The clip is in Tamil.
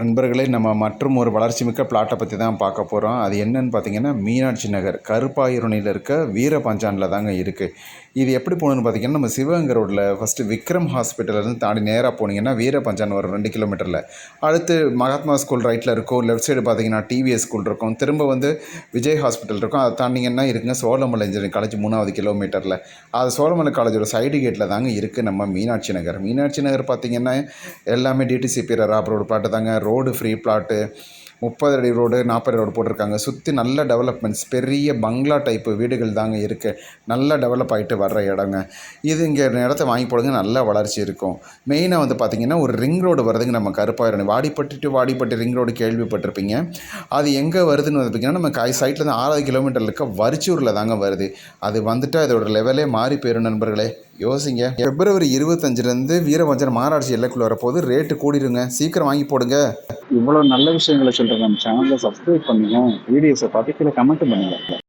நண்பர்களே நம்ம மற்றும் ஒரு வளர்ச்சி மிக்க பிளாட்டை பற்றி தான் பார்க்க போகிறோம் அது என்னன்னு பார்த்தீங்கன்னா மீனாட்சி நகர். கருப்பாயூரணியில் இருக்க வீரபஞ்சானில் தாங்க இருக்குது இது எப்படி போகணுன்னு பார்த்தீங்கன்னா நம்ம சிவகங்கை ரோட்டில் ஃபஸ்ட்டு விக்ரம் ஹாஸ்பிட்டல்லேருந்து தாண்டி நேராக போனீங்கன்னா வீரபஞ்சான் வரும் ரெண்டு கிலோமீட்டரில் அடுத்து மகாத்மா ஸ்கூல் ரைட்டில் இருக்கும். லெஃப்ட் சைடு பார்த்தீங்கன்னா டிவிஎஸ் ஸ்கூல் இருக்கும். திரும்ப வந்து விஜய் ஹாஸ்பிட்டல் இருக்கும். அதை தாண்டிங்கன்னா இருக்குங்க? சோழமலை இன்ஜினியரிங் காலேஜ் மூணாவது கிலோமீட்டரில் அது சோழமலை காலேஜோட சைடு கேட்டில் தாங்க இருக்குது நம்ம மீனாட்சி நகர். மீனாட்சி நகர் பார்த்தீங்கன்னா எல்லாமே டிடிசிபி ராப் ரோடு பிளாட்டு தாங்க ரோடு ஃப்ரீ பிளாட்டு முப்பது அடி ரோடு நாற்பது ரோடு போட்டிருக்காங்க. சுற்றி நல்ல டெவலப்மெண்ட்ஸ் பெரிய பங்களா டைப்பு வீடுகள் தாங்க இருக்குது நல்லா டெவலப் ஆகிட்டு வர்ற இடங்க. இது இங்கே இடத்த வாங்கி போடுங்க நல்ல வளர்ச்சி இருக்கும். மெயினாக வந்து பார்த்திங்கன்னா ஒரு ரிங் ரோடு வருதுங்க நம்ம Karuppayurani Vadipatti to Vadipatti ring road கேள்விப்பட்டிருப்பீங்க. அது எங்கே வருதுன்னு வந்து பார்த்திங்கன்னா நம்ம காய் சைட்டில் இருந்து ஆறாவது கிலோமீட்டரில் இருக்க வரிச்சூரில் தாங்க வருது. அது வந்துட்டு அதோட லெவலே மாறி போயிடும் நண்பர்களே. யோசிங்க. பிப்ரவரி இருபத்தஞ்சிலேருந்து வீரவஞ்சன் மாராட்சி எல்லைக்குள்ளே வரப்போது ரேட்டு கூடிடுங்க சீக்கிரம் வாங்கி போடுங்க. இவ்வளோ நல்ல விஷயங்களை சொல்கிற நம்ம சேனலை சப்ஸ்கிரைப் பண்ணுங்க. வீடியோஸை பார்த்து கீழே கமெண்ட் பண்ணுங்க.